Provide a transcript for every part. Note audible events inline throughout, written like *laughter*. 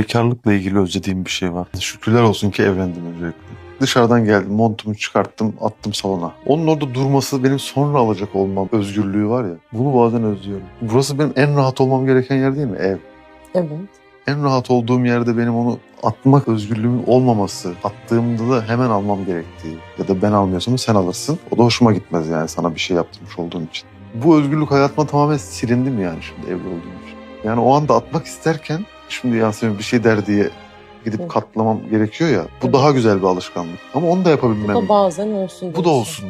Bekarlıkla ilgili özlediğim bir şey var. Şükürler olsun ki evlendim öncelikle. Dışarıdan geldim, montumu çıkarttım, attım salona. Onun orada durması benim sonra alacak olmam özgürlüğü var ya. Bunu bazen özlüyorum. Burası benim en rahat olmam gereken yer değil mi? Ev. Evet. En rahat olduğum yerde benim onu atmak özgürlüğümün olmaması. Attığımda da hemen almam gerektiği. Ya da ben almıyorsam sen alırsın. O da hoşuma gitmez yani sana bir şey yaptırmış olduğum için. Bu özgürlük hayatıma tamamen silindi mi yani şimdi evli olduğum için. Yani o anda atmak isterken şimdi Yasemin bir şey der diye gidip Evet. katlamam gerekiyor ya. Bu Evet. daha güzel bir alışkanlık. Ama onu da Bu yapabilmem. da bazen olsun. Bu da olsun.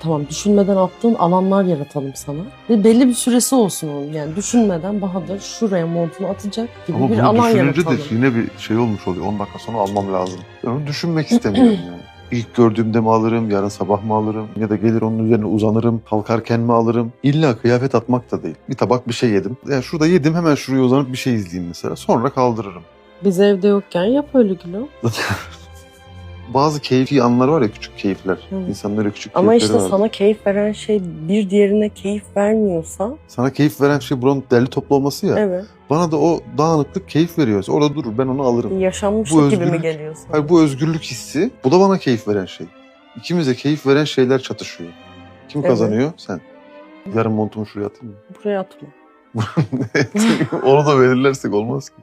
Tamam düşünmeden attığın alanlar yaratalım sana. Ve belli bir süresi olsun onun. Yani düşünmeden Bahadır şuraya montunu atacak gibi Ama bir bunu alan düşününce yaratalım. de yine bir şey olmuş oluyor. 10 dakika sonra almam lazım. Ben onu düşünmek istemiyorum *clears throat* yani. İlk gördüğümde mi alırım, yarın sabah mı alırım ya da gelir onun üzerine uzanırım, kalkarken mi alırım? İlla kıyafet atmak da değil. Bir tabak bir şey yedim. Yani şurada yedim hemen şuraya uzanıp bir şey izleyeyim mesela. Sonra kaldırırım. Biz evde yokken yap öyle gülüm. *laughs* Bazı keyfi anlar var ya küçük keyifler. Evet. İnsanın öyle küçük Ama keyifleri işte var. sana keyif veren şey bir diğerine keyif vermiyorsa Sana keyif veren şey buranın derli toplu olması ya. evet Bana da o dağınıklık keyif veriyor. Orada durur ben onu alırım. yaşanmışlık Bu gibi mi özgürlük- geliyor sana? Hayır, bu özgürlük hissi, bu da bana keyif veren şey. İkimize keyif veren şeyler çatışıyor. Kim Evet. kazanıyor? Sen. Yarın montumu şuraya atayım mı? Buraya atma. *laughs* Onu da belirlersek olmaz ki.